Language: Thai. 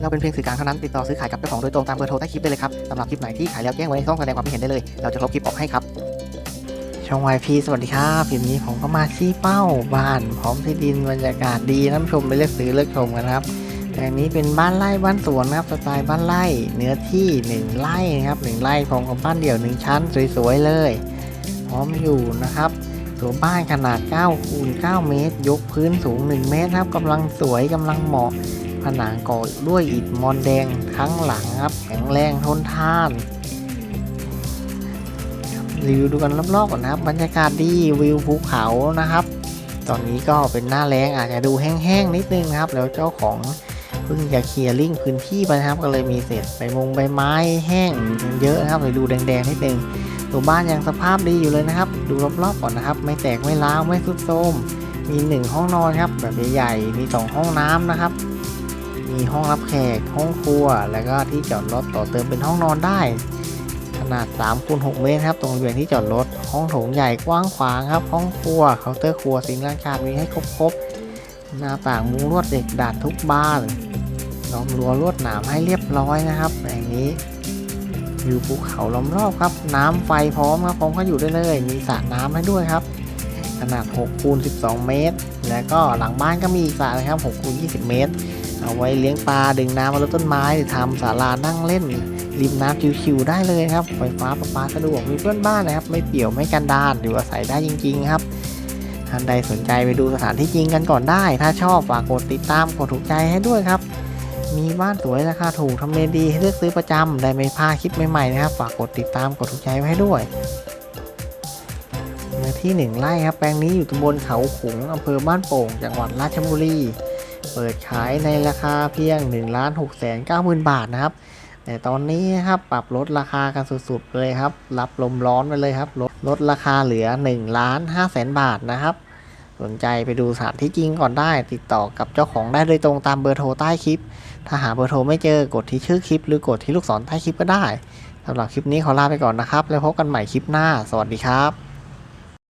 เราเป็นเพียงสื่อกลางเท่านั้นติดต่อซื้อขายกับเจ้าของโดยตรงตามเบอร์โทรใต้คลิปได้เลยครับสำหรับคลิปไหนที่ขายแล้วแจ้งไว้ในช่องแสดงความคิดเห็นได้เลย เราจะลบคลิปออกให้ครับช่อง YP สวัสดีครับคลิปนี้ผมก็มาชี้เป้าบ้านพร้อมที่ดินบรรยากาศดีน้ำชมไปเลือกซื้อเลือกชมกันครับแต่นี้เป็นบ้านไร่บ้านสวนนะครับสไตล์บ้านไร่เนื้อที่หนึ่งไร่นะครับหนึ่งไร่พร้อมกับบ้านเดี่ยวหนึ่งชั้นสวยๆเลย พร้อมอยู่นะครับตัวบ้านขนาด9คูณ9เมตร ยกพื้นสูง 1 เมตรครับกำลังสวยกำลังเหมาะ ผนังก่อด้วยอิฐมอนแดงทั้งหลังครับแข็งแรงทนทานรีวิวดูกันรอบๆก่อนนะครับ บรรยากาศดีวิวภูเขานะครับ ตอนนี้ก็เป็นหน้าแล้งอาจจะดูแห้งๆนิดนึงนะครับ แล้วเจ้าของเพิ่งจะเคลียร์ลิงพื้นที่ไปนะครับ ก็เลยมีเศษใบมงใบไม้แห้งเยอะนะครับเลยดูแดงๆนิดนึงตัวบ้านยังสภาพดีอยู่เลยนะครับ ดูรอบๆก่อนนะครับ ไม่แตกไม่ร้าวไม่ทรุดโทรมมีหนึ่งห้องนอนครับแบบใหญ่ๆมีสองห้องน้ำนะครับ มีห้องรับแขก ห้องครัว แล้วก็ที่จอดรถต่อเติมเป็นห้องนอนได้ ขนาด3คูณ6เมตรครับ ตรงบริเวณที่จอดรถ ห้องโถงใหญ่กว้างขวางครับ ห้องครัว เคาน์เตอร์ครัว สิงค์ล้างจามีให้ครบๆ หน้าต่างมุ้งลวดเด็กดาดทุกบานล้อมรั้วลวดหนามให้เรียบร้อยนะครับอย่างนี้วิวภูเขาล้อมรอบครับ น้ำไฟพร้อมครับพร้อมก็อยู่ได้เลย มีสระน้ำให้ด้วยครับ ขนาด6คูณ12 เมตร แล้วก็หลังบ้านก็มีสระนะครับ6คูณ20 เมตร เอาไว้เลี้ยงปลาดึงน้ำมาลดต้นไม้ทำศาลานั่งเล่น ริมน้ำชิวๆได้เลยครับไฟฟ้าประปาสะดวกมีเพื่อนบ้านนะครับ ไม่เปี่ยวไม่กันดานอยู่อาศัยได้จริง ๆ ครับท่านใดสนใจไปดูสถานที่จริงกันก่อนได้ ถ้าชอบฝากกดติดตามกดถูกใจให้ด้วยครับ มีบ้านสวยราคาถูกทำเลดีให้เลือกซื้อประจำได้ไม่พลาดคลิปใหม่ๆนะครับ ฝากกดติดตามกดถูกใจไว้ให้ด้วยเนื้อที่หนึ่งไร่ครับ แปลงนี้อยู่ตำบลเขาขุงอำเภอบ้านโป่ง จังหวัดราชบุรี เปิดขายในราคาเพียง1นึ่งล้านหกแสนเก้าหมื่นบาทนะครับแต่ตอนนี้ครับปรับลดราคากันสุดๆเลยครับ รับลมร้อนไปเลยครับลดลดราคาเหลือ1ล้านห้าแสนบาทนะครับ สนใจไปดูสถานที่จริงก่อนได้ ติดต่อกับเจ้าของได้โดยตรงตามเบอร์โทรใต้คลิป ถ้าหาเบอร์โทรไม่เจอกดที่ชื่อคลิป หรือกดที่ลูกศรใต้คลิปก็ได้สำหรับคลิปนี้ขอลาไปก่อนนะครับ แล้วพบกันใหม่คลิปหน้า สวัสดีครับ